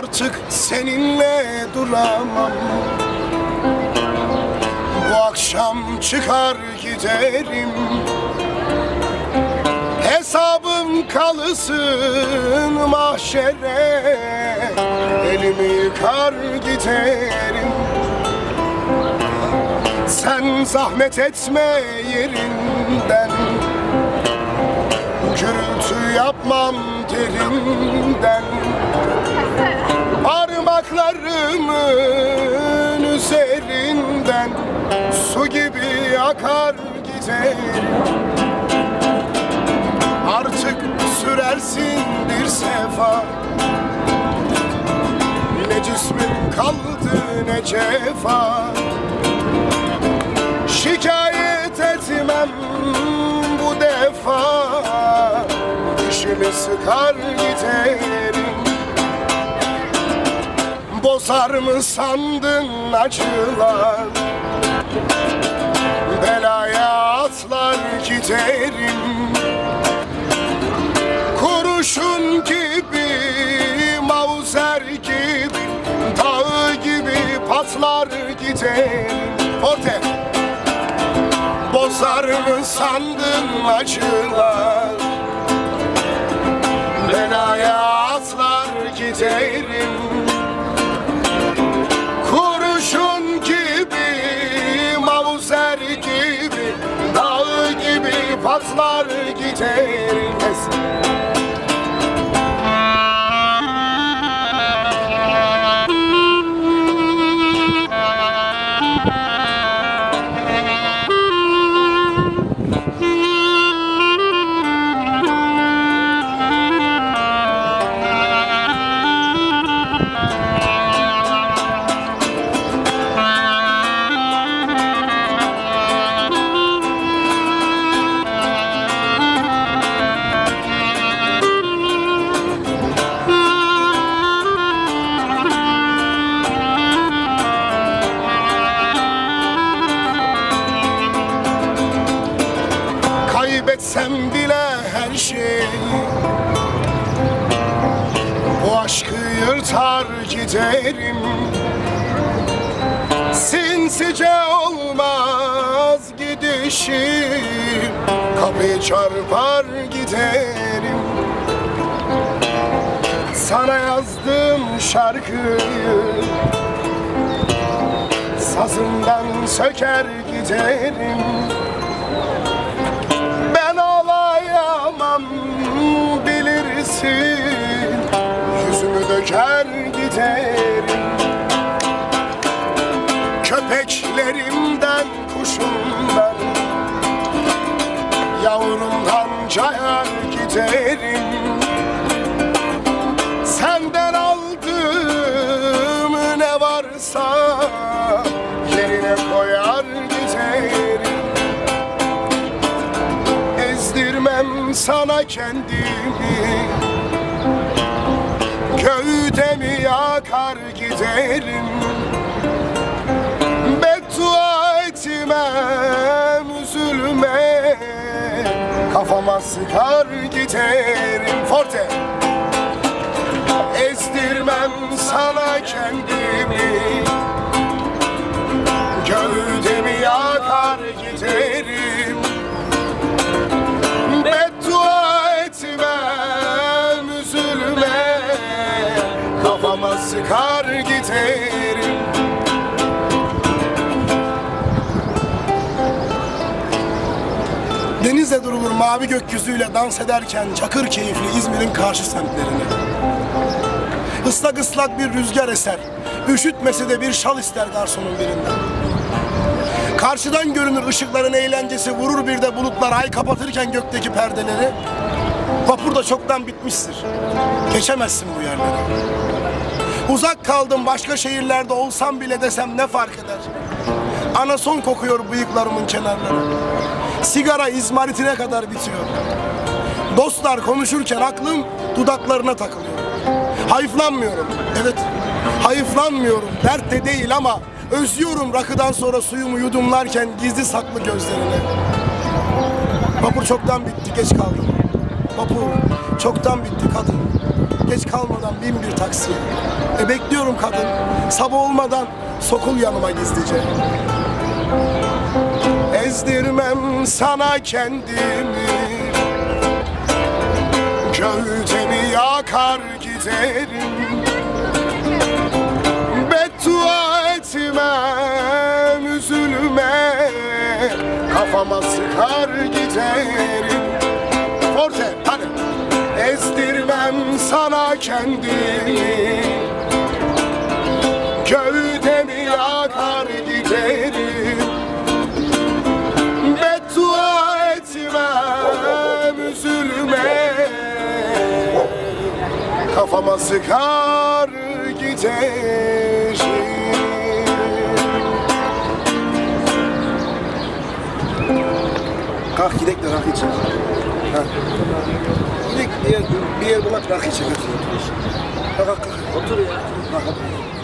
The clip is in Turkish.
Artık seninle duramam. Bu akşam çıkar giderim. Hesabım kalısın mahşere. Elimi yıkar giderim. Sen zahmet etme yerinden. Gürültü yapmam derinden. Parmaklarımın üzerinden Su gibi akar giderim Artık sürersin bir sefa. Ne cismim kaldı ne cefa. Şikayet etmem bu defa. Dişimi sıkar giderim Bozar mı sandın acılar. Belaya atlar giderim. Kurşun gibi, mauzer gibi Dağ gibi patlar giderim Forte. Bozar mı sandın acılar. Belaya atlar giderim Bu aşkı yırtar giderim. Sinsice olmaz gidişim. Kapıyı çarpar giderim. Sana yazdım şarkıyı. Sazından söker giderim Cayar giderim. Senden aldığım ne varsa Yerine koyar giderim. Ezdirmem sana kendimi. Gövdemi yakar giderim Kafama sıkar giderim. Forte. Ezdirmem sana kendimi. Gövdemi yakar giderim. Beddua etmem üzülme. Kafama sıkar giderim Denizde durulur mavi gökyüzüyle dans ederken Çakır keyifli İzmir'in karşı semtlerini Islak ıslak bir rüzgar eser Üşütmese de bir şal ister garsonun birinden Karşıdan görünür ışıkların eğlencesi vurur bir de bulutlar ay kapatırken gökteki perdeleri. Vapur da çoktan bitmiştir. Geçemezsin bu yerleri. Uzak kaldım başka şehirlerde olsam bile desem ne fark eder? Anason kokuyor bıyıklarımın kenarları. Sigara izmaritine kadar bitiyor. Dostlar konuşurken aklım dudaklarına takılıyor. Hayıflanmıyorum. Evet, hayıflanmıyorum. Dert de değil ama özlüyorum rakıdan sonra suyumu yudumlarken gizli saklı gözlerini. Vapur çoktan bitti, geç kaldım. Vapur çoktan bitti kadın. Geç kalmadan bin bir taksiye. E bekliyorum kadın. Sabah olmadan sokul yanıma gizlice. Ezdirmem sana kendimi Gövdemi yakar giderim Beddua etmem üzülme Kafama sıkar giderim Forte Ezdirmem sana kendimi. Gövdemi yakar giderim Beddua etmem üzülme. Kafama sıkar giderim Kalk gidelim de rakı. Ha. Gidelim bir yer, bir yer bulak rakı. Kalk kalk kalk. Otur ya. Kalk, kalk.